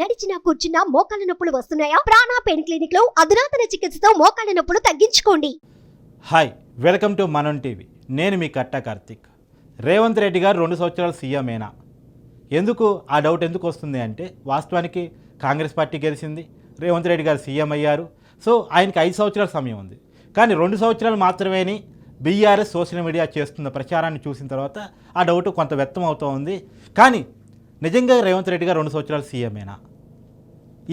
నడిచినా కూర్చున్నా మోకాళ్ళ నొప్పులు వస్తున్నాయా? ప్రాణా పెయిన్ క్లినిక్లో అధునాతన చికిత్సతో మోకాళ్ళ నొప్పులు తగ్గించుకోండి. Hi welcome to Manam TV. నేను మీ కట్ట కార్తిక్. రేవంత్ రెడ్డి గారు రెండు సంవత్సరాలు సీఎమేనా ఎందుకు ఆ డౌట్ ఎందుకు వస్తుంది అంటే వాస్తవానికి కాంగ్రెస్ పార్టీ గెలిచింది రేవంత్ రెడ్డి గారు సీఎం అయ్యారు. సో ఆయనకి ఐదు సంవత్సరాల సమయం ఉంది. కానీ రెండు సంవత్సరాలు మాత్రమేని బీఆర్ఎస్ సోషల్ మీడియా చేస్తున్న ప్రచారాన్ని చూసిన తర్వాత ఆ డౌట్ కొంత వ్యక్తం అవుతూ ఉంది. కానీ నిజంగా రేవంత్ రెడ్డి గారు రెండు సంవత్సరాలు సీఎమేనా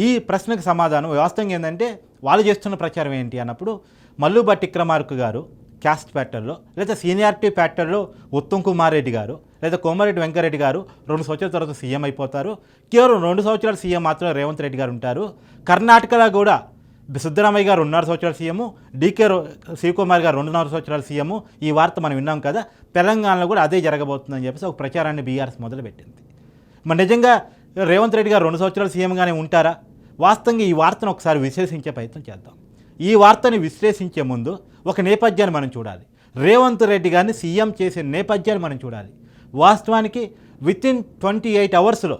ఈ ప్రశ్నకు సమాధానం వాస్తవంగా ఏంటంటే వాళ్ళు చేస్తున్న ప్రచారం ఏంటి అన్నప్పుడు మల్లుబట్టి క్రమార్క్ గారు క్యాస్ట్ ప్యాటర్లో లేదా సీనియారిటీ ప్యాటర్లో ఉత్తమ్ కుమార్ రెడ్డి గారు లేదా కోమారెడ్డి వెంకరెడ్డి గారు రెండు సంవత్సరాల తర్వాత సీఎం అయిపోతారు. కేవలం రెండు సంవత్సరాలు సీఎం మాత్రం రేవంత్ రెడ్డి గారు ఉంటారు. కర్ణాటకలో కూడా సిద్ధరామయ్య గారు రెండున్నర సంవత్సరాల సీఎం డీకే శివకుమార్ గారు రెండున్నర సంవత్సరాల సీఎం ఈ వార్త మనం విన్నాం కదా. తెలంగాణలో కూడా అదే జరగబోతుందని చెప్పేసి ఒక ప్రచారాన్ని బీఆర్ఎస్ మొదలుపెట్టింది. మరి నిజంగా రేవంత్ రెడ్డి గారు రెండు సంవత్సరాలు సీఎంగానే ఉంటారా? వాస్తవంగా ఈ వార్తను ఒకసారి విశ్లేషించే ప్రయత్నం చేద్దాం. ఈ వార్తని విశ్లేషించే ముందు ఒక నేపథ్యాన్ని మనం చూడాలి. రేవంత్ రెడ్డి గారిని సీఎం చేసే నేపథ్యాన్ని మనం చూడాలి. వాస్తవానికి విత్ ఇన్ ట్వంటీ ఎయిట్ అవర్స్లో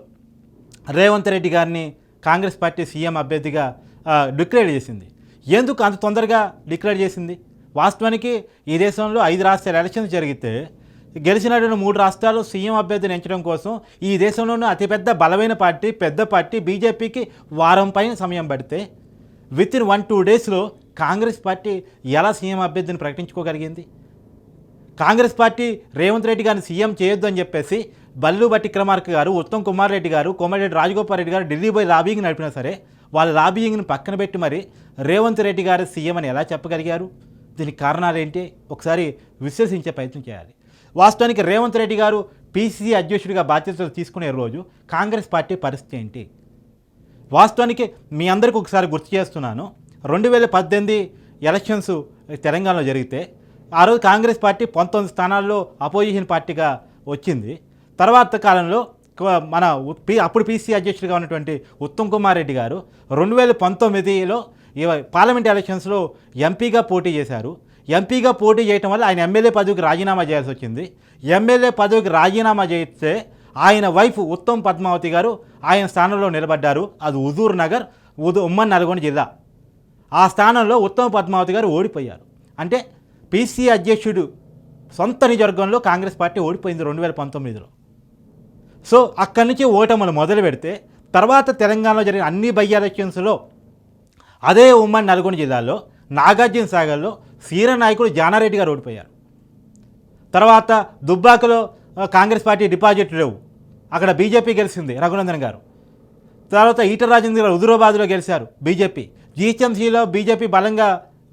రేవంత్ రెడ్డి గారిని కాంగ్రెస్ పార్టీ సీఎం అభ్యర్థిగా డిక్లేర్ చేసింది. ఎందుకు అంత తొందరగా డిక్లేర్ చేసింది? వాస్తవానికి ఈ దేశంలో ఐదు రాష్ట్రాల ఎలక్షన్స్ జరిగితే గెలిచినటువంటి మూడు రాష్ట్రాలు సీఎం అభ్యర్థిని ఎంచడం కోసం ఈ దేశంలోనే అతిపెద్ద బలమైన పార్టీ పెద్ద పార్టీ బీజేపీకి వారం పైన సమయం పడితే విత్ ఇన్ వన్ టూ డేస్లో కాంగ్రెస్ పార్టీ ఎలా సీఎం అభ్యర్థిని ప్రకటించుకోగలిగింది? కాంగ్రెస్ పార్టీ రేవంత్ రెడ్డి గారిని సీఎం చేయొద్దు అని చెప్పేసి బల్లు బట్టి క్రమార్క గారు ఉత్తమ్ కుమార్ రెడ్డి గారు కోమటిరెడ్డి రాజగోపాల్ రెడ్డి గారు ఢిల్లీ పోయి లాబింగ్ నడిపినా సరే వాళ్ళ లాబింగ్ని పక్కన పెట్టి మరి రేవంత్ రెడ్డి గారు సీఎం అని ఎలా చెప్పగలిగారు? దీనికి కారణాలు ఏంటి? ఒకసారి విశ్లేషించే ప్రయత్నం చేయాలి. వాస్తవానికి రేవంత్ రెడ్డి గారు పీసీసీ అధ్యక్షుడిగా బాధ్యతలు తీసుకునే రోజు కాంగ్రెస్ పార్టీ పరిస్థితి ఏంటి? వాస్తవానికి మీ అందరికీ ఒకసారి గుర్తు చేస్తున్నాను. రెండు వేల పద్దెనిమిది ఎలక్షన్స్ తెలంగాణలో జరిగితే ఆ రోజు కాంగ్రెస్ పార్టీ పంతొమ్మిది స్థానాల్లో అపోజిషన్ పార్టీగా వచ్చింది. తర్వాత కాలంలో మన పి అప్పుడు పీసీ అధ్యక్షుడిగా ఉన్నటువంటి ఉత్తమ్ కుమార్ రెడ్డి గారు రెండు వేల పంతొమ్మిదిలో ఇవ- పార్లమెంట్ ఎలక్షన్స్లో ఎంపీగా పోటీ చేశారు. ఎంపీగా పోటీ చేయటం వల్ల ఆయన ఎమ్మెల్యే పదవికి రాజీనామా చేయాల్సి వచ్చింది. ఎమ్మెల్యే పదవికి రాజీనామా చేస్తే ఆయన వైఫ్ ఉత్తమ్ పద్మావతి గారు ఆయన స్థానంలో నిలబడ్డారు. అది హుజూర్ నగర్ ఉదు ఉమ్మన్ నల్గొండ జిల్లా. ఆ స్థానంలో ఉత్తమ పద్మావతి గారు ఓడిపోయారు. అంటే పీసీ అధ్యక్షుడు సొంత నిజవర్గంలో కాంగ్రెస్ పార్టీ ఓడిపోయింది రెండు వేల పంతొమ్మిదిలో. సో అక్కడి నుంచి ఓటములు మొదలు పెడితే తర్వాత తెలంగాణలో జరిగిన అన్ని బై ఎలక్షన్స్లో అదే ఉమ్మడి నల్గొండ జిల్లాలో నాగార్జున సాగర్లో సీర నాయకుడు జానారెడ్డి గారు ఓడిపోయారు. తర్వాత దుబ్బాకలో కాంగ్రెస్ పార్టీ డిపాజిట్ లేవు. అక్కడ బీజేపీ గెలిచింది రఘునందన్ గారు. తర్వాత ఈటల రాజేంద్ర గారు హుజురాబాద్లో గెలిచారు బీజేపీ. జీహెచ్ఎంసీలో బీజేపీ బలంగా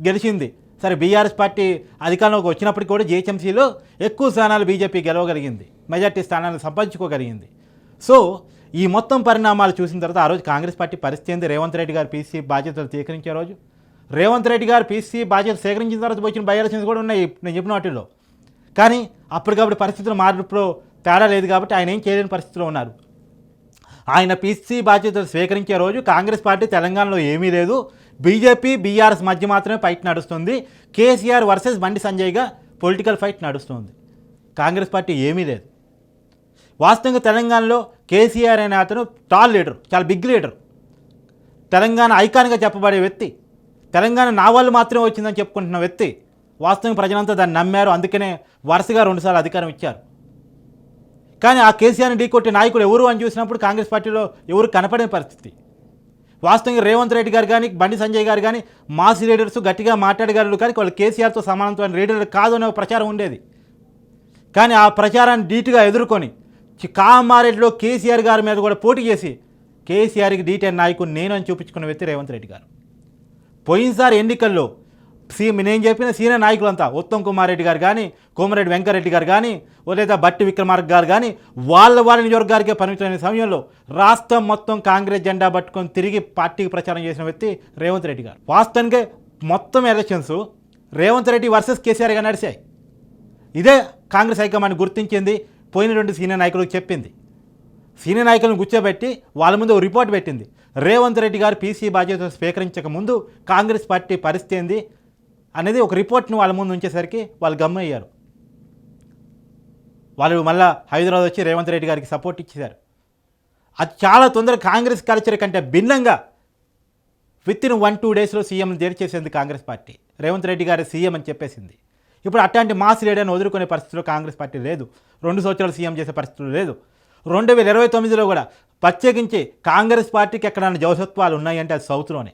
గెలిచింది. సరే బీఆర్ఎస్ పార్టీ అధికారంలోకి వచ్చినప్పటికీ కూడా జీహెచ్ఎంసీలో ఎక్కువ స్థానాలు బీజేపీ గెలవగలిగింది. మెజార్టీ స్థానాలు సంపాదించుకోగలిగింది. సో ఈ మొత్తం పరిణామాలు చూసిన తర్వాత ఆ రోజు కాంగ్రెస్ పార్టీ పరిస్థితి రేవంత్ రెడ్డి గారు పీసీ బాధ్యతలు స్వీకరించే రోజు? రేవంత్ రెడ్డి గారు పీసీ బాధ్యతలు సేకరించిన తర్వాత వచ్చిన బై ఎలక్షన్స్ కూడా ఉన్నాయి. నేను చెప్పిన వాటిల్లో. కానీ అప్పటికప్పుడు పరిస్థితులు మార్పులో తేడా లేదు కాబట్టి ఆయన ఏం చేయలేని పరిస్థితిలో ఉన్నారు. ఆయన పీసీ బాధ్యతలు స్వీకరించే రోజు కాంగ్రెస్ పార్టీ తెలంగాణలో ఏమీ లేదు. బీజేపీ బీఆర్ఎస్ మధ్య మాత్రమే ఫైట్ నడుస్తుంది. కేసీఆర్ వర్సెస్ బండి సంజయ్గా పొలిటికల్ ఫైట్ నడుస్తుంది. కాంగ్రెస్ పార్టీ ఏమీ లేదు. వాస్తవంగా తెలంగాణలో కేసీఆర్ అనే అతను టాల్ లీడర్ చాలా బిగ్ లీడర్. తెలంగాణ ఐకాన్గా చెప్పబడే వ్యక్తి. తెలంగాణ నా వాళ్ళు మాత్రమే వచ్చిందని చెప్పుకుంటున్న వ్యక్తి వాస్తవంగా ప్రజలంతా దాన్ని నమ్మారు. అందుకనే వరుసగా రెండుసార్లు అధికారం ఇచ్చారు. కానీ ఆ కేసీఆర్ని ఢీకొట్టే నాయకుడు ఎవరు అని చూసినప్పుడు కాంగ్రెస్ పార్టీలో ఎవరు కనపడే పరిస్థితి. వాస్తవంగా రేవంత్ రెడ్డి గారు కానీ బండి సంజయ్ గారు కానీ మాస్ లీడర్స్ గట్టిగా మాట్లాడగలరు కానీ వాళ్ళు కేసీఆర్తో సమానమైన లీడర్లు కాదు అనే ప్రచారం ఉండేది. కానీ ఆ ప్రచారాన్ని ధీటుగా ఎదుర్కొని కామారెడ్డిలో కేసీఆర్ గారి మీద కూడా పోటీ చేసి కేసీఆర్కి డీటైన్ నాయకుడు నేను అని చూపించుకున్న వ్యక్తి రేవంత్ రెడ్డి గారు. పోయినసారి ఎన్నికల్లో సీ నేను చెప్పిన సీనియర్ నాయకులంతా ఉత్తమ్ కుమార్ రెడ్డి గారు కానీ కోమరెడ్డి వెంకరెడ్డి గారు కానీ ఓ లేదా బట్టి విక్రమార్క గారు కానీ వాళ్ళ వాళ్ళ నియోజకవర్గానికే పరిమితమైన సమయంలో రాష్ట్రం మొత్తం కాంగ్రెస్ జెండా పట్టుకొని తిరిగి పార్టీకి ప్రచారం చేసిన వ్యక్తి రేవంత్ రెడ్డి గారు. వాస్తవానికి మొత్తం ఎలక్షన్స్ రేవంత్ రెడ్డి వర్సెస్ కేసీఆర్గా నడిచాయి. ఇదే కాంగ్రెస్ హైకమాండ్ గుర్తించింది పోయినటువంటి సీనియర్ నాయకులకు చెప్పింది. సీనియర్ నాయకులను కూర్చోబెట్టి వాళ్ళ ముందు ఒక రిపోర్ట్ పెట్టింది. రేవంత్ రెడ్డి గారు పీసీ బాధ్యత స్వీకరించక ముందు కాంగ్రెస్ పార్టీ పరిస్థితి ఏంది అనేది ఒక రిపోర్ట్ను వాళ్ళ ముందు ఉంచేసరికి వాళ్ళు గమ్మయ్యారు వాళ్ళు మళ్ళా హైదరాబాద్ వచ్చి రేవంత్ రెడ్డి గారికి సపోర్ట్ ఇచ్చేశారు. అది చాలా తొందరగా కాంగ్రెస్ కల్చర్ కంటే భిన్నంగా విత్ ఇన్ వన్ టూ డేస్లో సీఎం చేసేసింది కాంగ్రెస్ పార్టీ. రేవంత్ రెడ్డి గారి సీఎం అని చెప్పేసింది. ఇప్పుడు అట్లాంటి మాస్ లీడర్ని వదులుకునే పరిస్థితిలో కాంగ్రెస్ పార్టీ లేదు. రెండు సంవత్సరాలు సీఎం చేసే పరిస్థితులు లేదు. రెండు వేల ఇరవై తొమ్మిదిలో కూడా ప్రత్యేకించి కాంగ్రెస్ పార్టీకి ఎక్కడైనా జవసత్వాలు ఉన్నాయంటే అది సౌత్లోనే.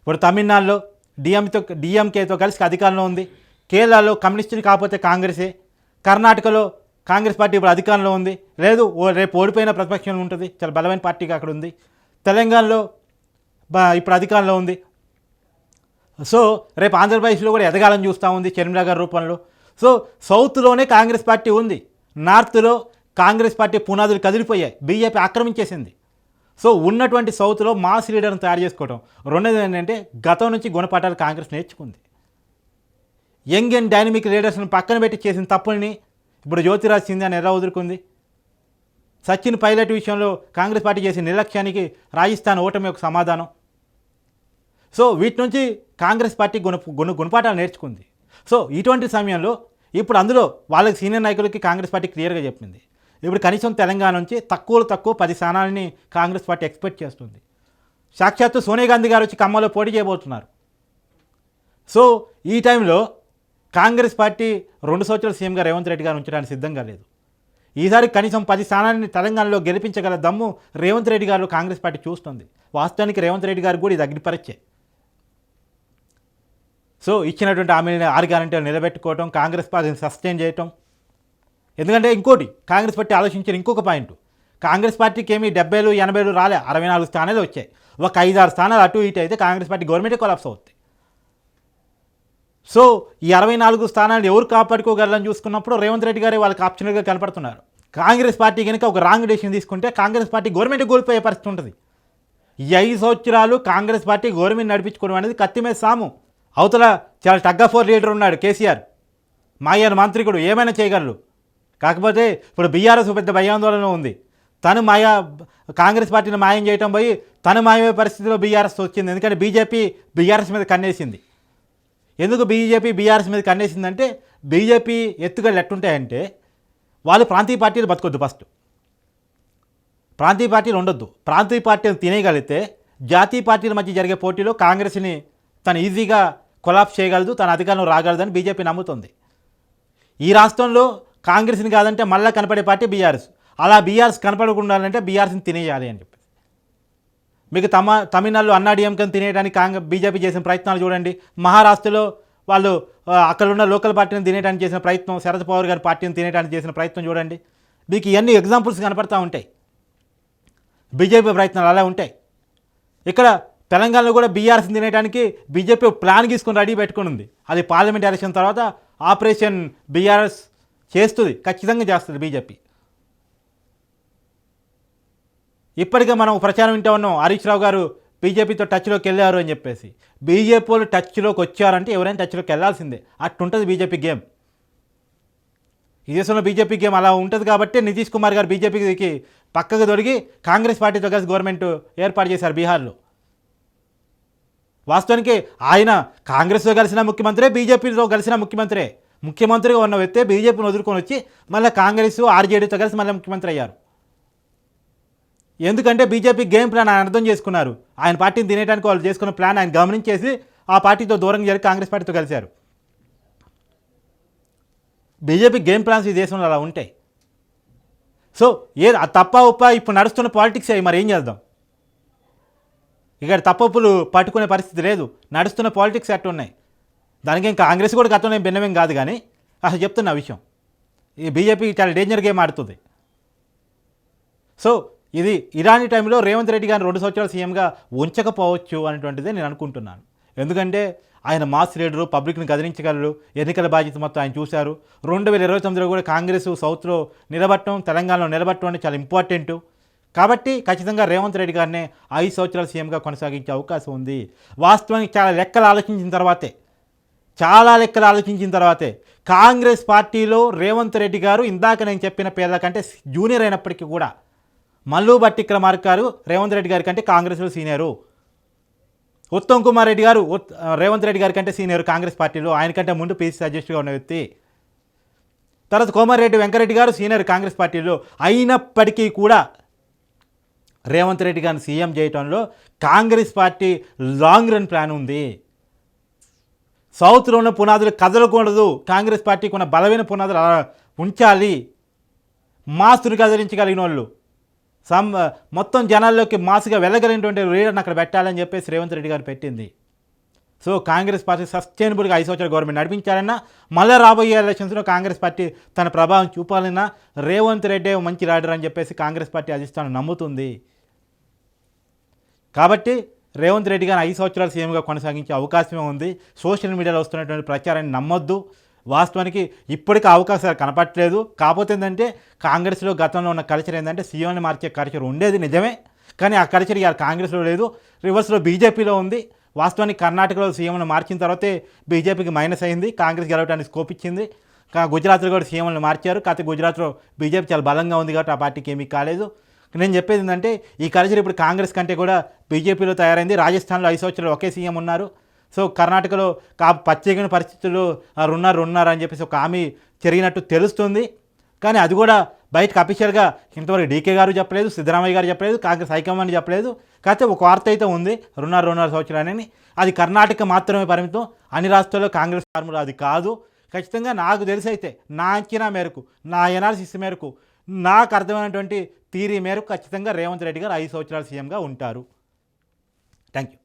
ఇప్పుడు తమిళనాడులో డిఎంతో డిఎంకేతో కలిసి అధికారంలో ఉంది. కేరళలో కమ్యూనిస్టులు కాకపోతే కాంగ్రెసే. కర్ణాటకలో కాంగ్రెస్ పార్టీ ఇప్పుడు అధికారంలో ఉంది. లేదు ఓ రేపు ఓడిపోయిన ప్రతిపక్షం ఉంటుంది. చాలా బలమైన పార్టీగా అక్కడ ఉంది. తెలంగాణలో ఇప్పుడు అధికారంలో ఉంది. సో రేపు ఆంధ్రప్రదేశ్లో కూడా ఎదగాలని చూస్తూ ఉంది చర్మిలా గారి రూపంలో. సో సౌత్లోనే కాంగ్రెస్ పార్టీ ఉంది. నార్త్లో కాంగ్రెస్ పార్టీ పునాదులు కదిలిపోయాయి. బీజేపీ ఆక్రమించేసింది. సో ఉన్నటువంటి సౌత్లో మాస్ లీడర్ని తయారు చేసుకోవడం రెండోది ఏంటంటే గతం నుంచి గుణపాఠాలు కాంగ్రెస్ నేర్చుకుంది. యంగ్ అండ్ డైనమిక్ లీడర్స్ని పక్కన పెట్టి చేసిన తప్పుల్ని ఇప్పుడు జ్యోతిరాజ్ సింధియాని ఎలా వదులుకుంది? సచిన్ పైలట్ విషయంలో కాంగ్రెస్ పార్టీ చేసిన నిర్లక్ష్యానికి రాజస్థాన్ ఓటమి ఒక సమాధానం. సో వీటి నుంచి కాంగ్రెస్ పార్టీ గుణ గుణ గుణపాఠాలు నేర్చుకుంది. సో ఇటువంటి సమయంలో ఇప్పుడు అందులో వాళ్ళకి సీనియర్ నాయకులకి కాంగ్రెస్ పార్టీ క్లియర్గా చెప్పింది. ఇప్పుడు కనీసం తెలంగాణ నుంచి తక్కువలో తక్కువ పది స్థానాలని కాంగ్రెస్ పార్టీ ఎక్స్పెక్ట్ చేస్తుంది. సాక్షాత్తు సోనియా గాంధీ గారు వచ్చి ఖమ్మంలో పోటీ చేయబోతున్నారు. సో ఈ టైంలో కాంగ్రెస్ పార్టీ రెండు సంవత్సరాల సీఎంగా రేవంత్ రెడ్డి గారు ఉంచడానికి సిద్ధంగా లేదు. ఈసారి కనీసం పది స్థానాన్ని తెలంగాణలో గెలిపించగల దమ్ము రేవంత్ రెడ్డి గారు కాంగ్రెస్ పార్టీ చూస్తుంది. వాస్తవానికి రేవంత్ రెడ్డి గారు కూడా ఇది అగ్నిపరిచే సో ఇచ్చినటువంటి హామీలను ఆరు గ్యారంటీలు నిలబెట్టుకోవటం కాంగ్రెస్ పార్టీని సస్టైన్ చేయటం ఎందుకంటే ఇంకోటి కాంగ్రెస్ పార్టీ ఆలోచించిన ఇంకొక పాయింట్. కాంగ్రెస్ పార్టీకి ఏమి డెబ్బైలు ఎనభైలు రాలే అరవై నాలుగు స్థానాలు వచ్చాయి. ఒక ఐదారు స్థానాలు అటు ఇటు అయితే కాంగ్రెస్ పార్టీ గవర్నమెంటే కొలాప్స్ అవుతుంది సో ఈ అరవై నాలుగు స్థానాలు ఎవరు కాపాడుకోగలని చూసుకున్నప్పుడు రేవంత్ రెడ్డి గారే వాళ్ళకి ఆప్షనల్గా కనపడుతున్నారు. కాంగ్రెస్ పార్టీ కనుక ఒక రాంగ్ డెసిషన్ తీసుకుంటే కాంగ్రెస్ పార్టీ గవర్నమెంట్ కోల్పోయే పరిస్థితి ఉంటుంది. ఈ ఐదు సంవత్సరాలు కాంగ్రెస్ పార్టీ గవర్నమెంట్ నడిపించుకోవడం అనేది కత్తి మీద సాము. అవతల చాలా టగ్ ఆఫ్ ఫోర్ లీడర్ ఉన్నాడు కేసీఆర్. మాయాన్ మంత్రికుడు ఏమైనా చేయగలరు కాకపోతే ఇప్పుడు బీఆర్ఎస్ పెద్ద భయాందోళన ఉంది. తను మాయా కాంగ్రెస్ పార్టీని మాయం చేయటం పోయి తను మాయమే పరిస్థితిలో బీఆర్ఎస్ వచ్చింది. ఎందుకంటే బీజేపీ బీఆర్ఎస్ మీద కన్నేసింది. ఎందుకు బీజేపీ బీఆర్ఎస్ మీద కన్నేసిందంటే బీజేపీ ఎత్తుగడలు ఎట్టుంటాయంటే వాళ్ళు ప్రాంతీయ పార్టీలు బతకొద్దు ఫస్ట్. ప్రాంతీయ పార్టీలు ఉండొద్దు. ప్రాంతీయ పార్టీలు తినేయగలిగితే జాతీయ పార్టీల మధ్య జరిగే పోటీలో కాంగ్రెస్ని తను ఈజీగా కొలాప్స్ చేయగలదు తన అధికారంలో రాగలదని బీజేపీ నమ్ముతుంది. ఈ రాష్ట్రంలో కాంగ్రెస్ని కాదంటే మళ్ళీ కనపడే పార్టీ బీఆర్ఎస్. అలా బీఆర్ఎస్ కనపడకుండా ఉండాలంటే బీఆర్ఎస్ని తినేయాలి అని చెప్పి మీకు తమ తమిళనాడులో అన్నాడీఎంకని తినేయడానికి కాంగ్రెస్ బీజేపీ చేసిన ప్రయత్నాలు చూడండి. మహారాష్ట్రలో వాళ్ళు అక్కడున్న అక్కడ ఉన్న లోకల్ పార్టీని తినేయడానికి చేసిన ప్రయత్నం శరద్ పవార్ గారి పార్టీని తినేయడానికి చేసిన ప్రయత్నం చూడండి. మీకు ఇవన్నీ ఎగ్జాంపుల్స్ కనపడతా ఉంటాయి? బీజేపీ ప్రయత్నాలు అలా ఉంటాయి. ఇక్కడ తెలంగాణలో కూడా బీఆర్ఎస్ని తినేయడానికి బీజేపీ ప్లాన్ గీసుకొని రెడీ పెట్టుకుని ఉంది. అది పార్లమెంట్ ఎలక్షన్ తర్వాత ఆపరేషన్ బీఆర్ఎస్ చేస్తుంది ఖచ్చితంగా చేస్తుంది బీజేపీ. ఇప్పటికే మనం ప్రచారం వింటా ఉన్నాం హరీష్ రావు గారు బీజేపీతో టచ్లోకి వెళ్ళారు అని చెప్పేసి. బీజేపీ వాళ్ళు టచ్లోకి వచ్చారంటే ఎవరైనా టచ్లోకి వెళ్ళాల్సిందే. అట్టుంటుంది బీజేపీ గేమ్. ఈ దేశంలో బీజేపీ గేమ్ అలా ఉంటుంది కాబట్టి నితీష్ కుమార్ గారు బీజేపీకి పక్కకు దొరికి కాంగ్రెస్ పార్టీతో కలిసి గవర్నమెంట్ ఏర్పాటు చేశారు బీహార్లో. వాస్తవానికి ఆయన కాంగ్రెస్తో కలిసిన ముఖ్యమంత్రే బీజేపీతో కలిసిన ముఖ్యమంత్రే. ముఖ్యమంత్రిగా ఉన్న వ్యక్తే బీజేపీని వదులుకొని వచ్చి మళ్ళీ కాంగ్రెస్ ఆర్జేడీతో కలిసి మళ్ళీ ముఖ్యమంత్రి అయ్యారు. ఎందుకంటే బీజేపీ గేమ్ ప్లాన్ ఆయన అర్థం చేసుకున్నారు. ఆయన పార్టీని తినేయడానికి వాళ్ళు చేసుకున్న ప్లాన్ ఆయన గమనించేసి ఆ పార్టీతో దూరంగా జరిగి కాంగ్రెస్ పార్టీతో కలిశారు. బీజేపీ గేమ్ ప్లాన్స్ ఈ దేశంలో అలా ఉంటాయి. సో ఏ తప్ప ఉప్ప ఇప్పుడు నడుస్తున్న పాలిటిక్స్ అవి మరి ఏం చేద్దాం? ఇక్కడ తప్పప్పులు పట్టుకునే పరిస్థితి లేదు. నడుస్తున్న పాలిటిక్స్ అట్టు ఉన్నాయి దానికి ఇంకా కాంగ్రెస్ కూడా గతంలో ఏం భిన్నమేం కాదు కానీ అసలు చెప్తున్న విషయం. ఈ బీజేపీ చాలా డేంజర్ గేమ్ ఆడుతుంది. సో ఇది ఇరానీ టైంలో రేవంత్ రెడ్డి గారిని రెండు సంవత్సరాలు సీఎంగా ఉంచకపోవచ్చు అనేటువంటిదే నేను అనుకుంటున్నాను. ఎందుకంటే ఆయన మాస్ లీడరు పబ్లిక్ని కదిలించగలరు ఎన్నికల బాధ్యత మొత్తం ఆయన చూశారు. రెండు వేల ఇరవై తొమ్మిదిలో కూడా కాంగ్రెస్ సౌత్లో నిలబట్టడం తెలంగాణలో నిలబట్టడం అనేది చాలా ఇంపార్టెంట్ కాబట్టి ఖచ్చితంగా రేవంత్ రెడ్డి గారినే ఐదు సంవత్సరాలు సీఎంగా కొనసాగించే అవకాశం ఉంది. వాస్తవానికి చాలా లెక్కలు ఆలోచించిన తర్వాతే చాలా లెక్కలు ఆలోచించిన తర్వాతే. కాంగ్రెస్ పార్టీలో రేవంత్ రెడ్డి గారు ఇందాక నేను చెప్పిన పేర్ల కంటే జూనియర్ అయినప్పటికీ కూడా మల్లు భట్టి క్రమార్క్ గారు రేవంత్ రెడ్డి గారి కంటే కాంగ్రెస్లో సీనియరు. ఉత్తమ్ కుమార్ రెడ్డి గారు రేవంత్ రెడ్డి గారి కంటే సీనియర్ కాంగ్రెస్ పార్టీలో. ఆయన కంటే ముందు పీసీ అధ్యక్షుడిగా ఉన్న వ్యక్తి. తర్వాత కోమారెడ్డి వెంకరెడ్డి గారు సీనియర్ కాంగ్రెస్ పార్టీలో అయినప్పటికీ కూడా రేవంత్ రెడ్డి గారిని సీఎం చేయటంలో Congress party long run plan ఉంది. సౌత్లో ఉన్న పునాదులు కదలకూడదు కాంగ్రెస్ పార్టీకి ఉన్న బలమైన పునాదులు అలా ఉంచాలి. మాసును కదిలించగలిగిన వాళ్ళు. సమ్ మొత్తం జనాల్లోకి మాసుగా వెళ్ళగలిగినటువంటి లీడర్ని అక్కడ పెట్టాలని చెప్పేసి రేవంత్ రెడ్డి గారు పెట్టింది. సో కాంగ్రెస్ పార్టీ సస్టైనబుల్గా ఐదు సంవత్సరాల గవర్నమెంట్ నడిపించాలన్నా మళ్ళీ రాబోయే ఎలక్షన్స్లో కాంగ్రెస్ పార్టీ తన ప్రభావం చూపాలన్నా రేవంత్ రెడ్డి మంచి లీడర్ అని చెప్పేసి కాంగ్రెస్ పార్టీ అధిష్టానం నమ్ముతుంది. కాబట్టి రేవంత్ రెడ్డి గారు ఐదు సంవత్సరాలు సీఎంగా కొనసాగించే అవకాశమే ఉంది. సోషల్ మీడియాలో వస్తున్నటువంటి ప్రచారాన్ని నమ్మొద్దు. వాస్తవానికి ఇప్పటికీ అవకాశాలు కనపట్టలేదు కాకపోతే ఏంటంటే కాంగ్రెస్లో గతంలో ఉన్న కల్చర్ ఏంటంటే సీఎంని మార్చే కల్చర్ ఉండేది నిజమే. కానీ ఆ కల్చర్ ఇవాళ కాంగ్రెస్లో లేదు. రివర్స్లో బీజేపీలో ఉంది. వాస్తవానికి కర్ణాటకలో సీఎంను మార్చిన తర్వాతే బీజేపీకి మైనస్ అయింది. కాంగ్రెస్ గెలవడానికి స్కోప్ ఇచ్చింది. కా గుజరాత్లో కూడా సీఎంలు మార్చారు. కాకపోతే గుజరాత్లో బీజేపీ చాలా బలంగా ఉంది కాబట్టి ఆ పార్టీకి ఏమీ కాలేదు. నేను చెప్పేది ఏంటంటే ఈ కల్చర్ ఇప్పుడు కాంగ్రెస్ కంటే కూడా బీజేపీలో తయారైంది. రాజస్థాన్లో ఐదు సంవత్సరాలు ఒకే సీఎం ఉన్నారు. సో కర్ణాటకలో కా ప్రత్యేకమైన పరిస్థితులు రున్నారు ఉన్నారు ఉన్నారు అని చెప్పేసి ఒక హామీ జరిగినట్టు తెలుస్తుంది. కానీ అది కూడా బయటకు అఫీషియల్గా ఇంతవరకు డీకే గారు చెప్పలేదు సిద్ధరామయ్య గారు చెప్పలేదు కాంగ్రెస్ హైకమాండ్ చెప్పలేదు. కాకపోతే ఒక వార్త అయితే ఉంది రెండున్నర రెండున్నర సంవత్సరాలని. అది కర్ణాటక మాత్రమే పరిమితం. అన్ని రాష్ట్రాల్లో కాంగ్రెస్ ఫార్ములా అది కాదు. ఖచ్చితంగా నాకు తెలిసి అయితే నా అంచనా మేరకు నా ఎనాలిసిస్ మేరకు నాకు అర్థమైనటువంటి థీరీ మేరకు ఖచ్చితంగా రేవంత్ రెడ్డి గారు ఐదు సంవత్సరాల సీఎంగా ఉంటారు. Thank you